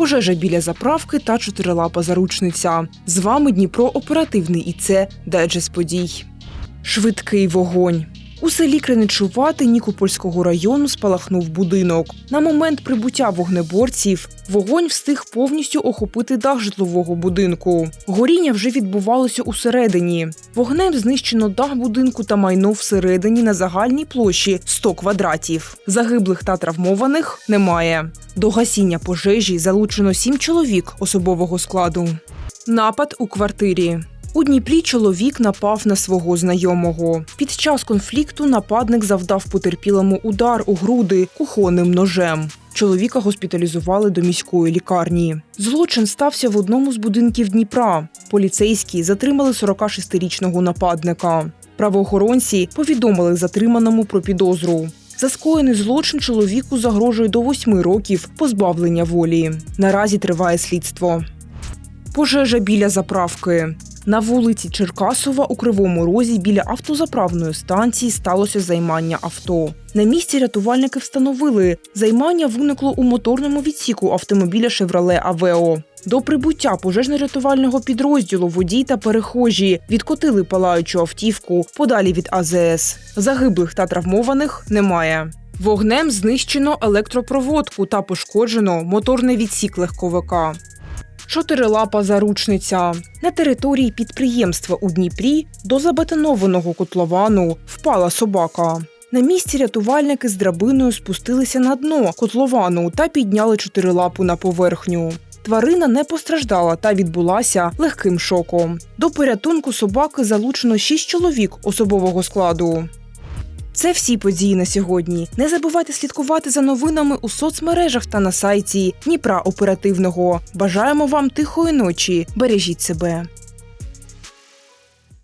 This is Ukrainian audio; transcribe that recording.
пожежа біля заправки та чотирилапа заручниця. З вами Дніпро оперативний і це Дайджест подій. Швидкий вогонь. У селі Криничувати Нікопольського району спалахнув будинок. На момент прибуття вогнеборців вогонь встиг повністю охопити дах житлового будинку. Горіння вже відбувалося усередині. Вогнем знищено дах будинку та майно всередині на загальній площі 100 квадратів. Загиблих та травмованих немає. До гасіння пожежі залучено сім чоловік особового складу. Напад у квартирі. У Дніпрі чоловік напав на свого знайомого. Під час конфлікту нападник завдав потерпілому удар у груди кухонним ножем. Чоловіка госпіталізували до міської лікарні. Злочин стався в одному з будинків Дніпра. Поліцейські затримали 46-річного нападника. Правоохоронці повідомили затриманому про підозру. За скоєний злочин чоловіку загрожує до восьми років позбавлення волі. Наразі триває слідство. Пожежа біля заправки. На вулиці Черкасова у Кривому Розі біля автозаправної станції сталося займання авто. На місці рятувальники встановили, займання виникло у моторному відсіку автомобіля Шевроле Авео. До прибуття пожежно-рятувального підрозділу водій та перехожі відкотили палаючу автівку подалі від АЗС. Загиблих та травмованих немає. Вогнем знищено електропроводку та пошкоджено моторний відсік легковика. Чотирилапа заручниця на території підприємства у Дніпрі до забетонованого котловану впала собака. На місці рятувальники з драбиною спустилися на дно котловану та підняли чотирилапу на поверхню. Тварина не постраждала та відбулася легким шоком. До порятунку собаки залучено шість чоловік особового складу. Це всі події на сьогодні. Не забувайте слідкувати за новинами у соцмережах та на сайті Дніпра Оперативного. Бажаємо вам тихої ночі. Бережіть себе.